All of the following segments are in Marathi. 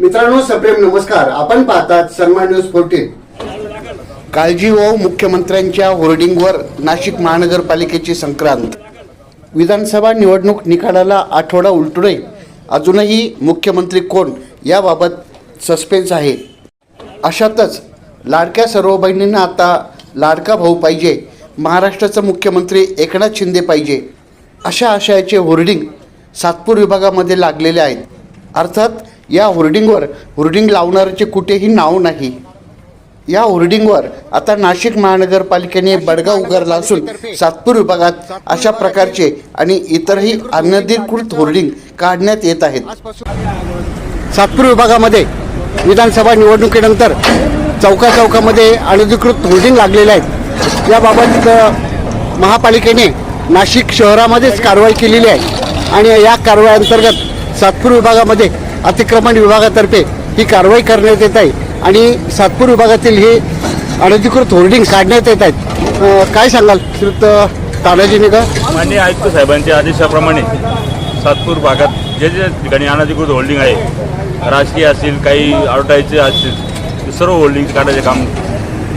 मित्रांनो सप्रेम नमस्कार. आपण पाहतात सन्मान न्यूज फोर्टीन काळजी व मुख्यमंत्र्यांच्या होर्डिंगवर नाशिक महानगरपालिकेची संक्रांत. विधानसभा निवडणूक निकालाला आठवडा उलटूनही अजूनही मुख्यमंत्री कोण याबाबत सस्पेन्स आहे. अशातच लाडक्या सर्व बहिणींना आता लाडका भाऊ पाहिजे. महाराष्ट्राचा मुख्यमंत्री एकनाथ शिंदे पाहिजे. अशा आशयाचे होर्डिंग सातपूर विभागामध्ये लागलेले आहेत. अर्थात या होर्डिंगवर होर्डिंग लावणाऱ्याचे कुठेही नाव नाही. या होर्डिंगवर आता नाशिक महानगरपालिकेने बडगा उगारला असून सातपूर विभागात अशा प्रकारचे आणि इतरही अनधिकृत होर्डिंग काढण्यात येत आहेत. सातपूर विभागामध्ये विधानसभा निवडणुकीनंतर चौका चौकामध्ये अनधिकृत होर्डिंग लागलेले आहेत. याबाबत महापालिकेने नाशिक शहरामध्येच कारवाई केलेली आहे. आणि या कारवाईअंतर्गत सातपूर विभागामध्ये अतिक्रमण विभागातर्फे ही कारवाई करण्यात येत आहे आणि सातपूर विभागातील हे अनधिकृत होर्डिंग काढण्यात येत आहेत. काय सांगाल श्रीयुक्त तानाजी निगा माननीय आयुक्त साहेबांच्या आदेशाप्रमाणे सातपूर भागात जे जे ठिकाणी अनधिकृत होल्डिंग आहे राजकीय असतील काही ॲडव्हर्टाईजचे असतील सर्व होल्डिंग काढायचे काम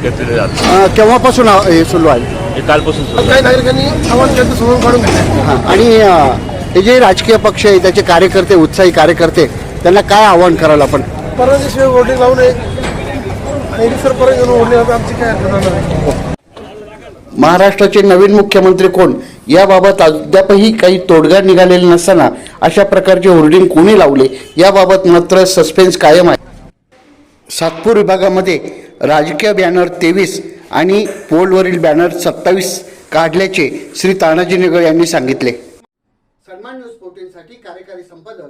घेतलेले जातं केव्हापासून हा- सुरू आहे? हे कालपासून सुरू काही झालं. नागरिकांनी आव्हान केलं समोरून काढून घेतलं. हा, आणि हे जे राजकीय पक्ष आहे त्याचे कार्यकर्ते उत्साही कार्यकर्ते त्यांना काय आव्हान कराल आपण? परवानगीशिवाय होर्डिंग लावू नये. आणि सर परवानगी घेऊन होर्डिंग लावतो आमची काय नाही. महाराष्ट्राचे नवीन मुख्यमंत्री कोण? याबाबत अद्यापही काही तोडगा निघालेला नसताना अशा प्रकारचे होर्डिंग कोणी लावले? याबाबत मात्र सस्पेन्स कायम आहे. सातपूर विभागामध्ये राजकीय बॅनर तेवीस आणि पोलवरील बॅनर सत्तावीस काढल्याचे श्री तानाजी निगळ यांनी सांगितले. सन्मान न्यूज फोर्टीनसाठी कार्यकारी संपादक